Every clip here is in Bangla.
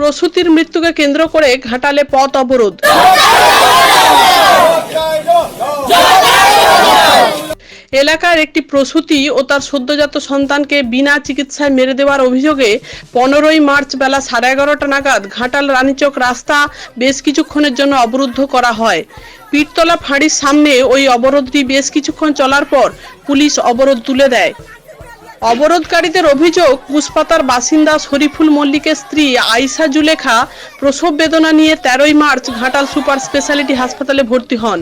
প্রসূতির মৃত্যুকে কেন্দ্র করে ঘাটালে পথ অবরোধ। এলাকার একটি প্রসূতি ও তার সদ্যজাত সন্তানকে বিনা চিকিৎসায় মেরে দেওয়ার অভিযোগে পনেরোই মার্চ বেলা সাড়ে এগারোটা নাগাদ ঘাটাল রানীচক রাস্তা বেশ কিছুক্ষণের জন্য অবরুদ্ধ করা হয়। পীরতলা ফাঁড়ির সামনে ওই অবরোধটি বেশ কিছুক্ষণ চলার পর পুলিশ অবরোধ তুলে দেয়। অবরোধকারীদের অভিযোগ পুষ্পাতার বাসিন্দা শরীফুল মল্লিকের স্ত্রী আইসা জুলেখা প্রসব বেদনা নিয়ে তেরোই মার্চ ঘাটাল সুপার স্পেশালিটি হাসপাতালে ভর্তি হন।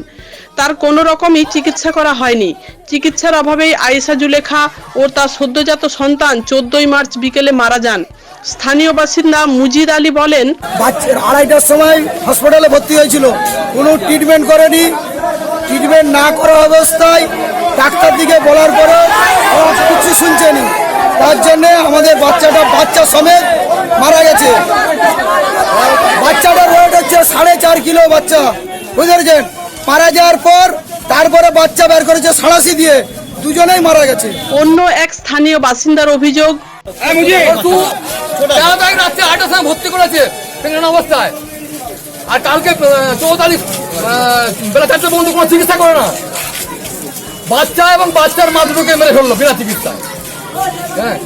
তার কোনো রকমই চিকিৎসা করা হয়নি। চিকিৎসার অভাবেই আয়েশা জুলেখা ও তার সদ্যজাত সন্তান চোদ্দই মার্চ বিকেলে মারা যান। স্থানীয় বাসিন্দা মুজিদ আলী বলেন আড়াইটার সময় হসপিটালে ভর্তি হয়েছিল। কোনো ট্রিটমেন্ট করেনি। ট্রিটমেন্ট না করা অবস্থায় ডাক্তার দিকে বলার পরে ও কিছু শুনছেনি। তার জন্যে আমাদের বাচ্চাটা বাচ্চা সমেত মারা গেছে। বাচ্চাটার ওয়েট হচ্ছে সাড়ে চার কিলো বাচ্চা। বুঝতে পেরেছেন? মারা যাওয়ার পর তারপরে বাচ্চা বের করেছে সাড়াশি দিয়ে। দুজনেই মারা গেছে। অন্য এক স্থানীয় বাসিন্দার অভিযোগ। রাত্রে আটটার সময় ভর্তি করেছে অবস্থায়। আর কালকে আহ, বেলা চারটে পর্যন্ত কোনো চিকিৎসা করে না। বাচ্চা এবং বাচ্চার মা দুটোকে মেরে ফেলল বিনা চিকিৎসায়। হ্যাঁ।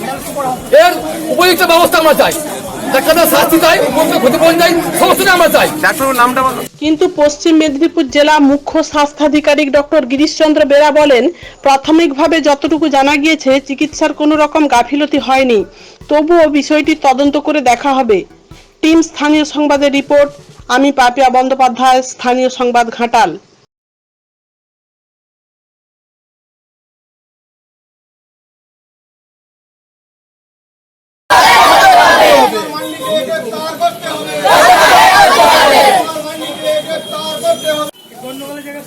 এর উপযুক্ত ব্যবস্থা আমরা চাই। কিন্তু পশ্চিম মেদিনীপুর জেলা মুখ্য স্বাস্থ্যাধিকারিক ডক্টর গিরিশচন্দ্র বেরা বলেন প্রাথমিকভাবে যতটুকু জানা গিয়েছে চিকিৎসার কোনো রকম গাফিলতি হয়নি। তবুও বিষয়টি তদন্ত করে দেখা হবে। টিম স্থানীয় সংবাদের রিপোর্ট আমি পাপিয়া বন্দ্যোপাধ্যায় স্থানীয় সংবাদ ঘাটাল। গন্ডগোলের জায়গায়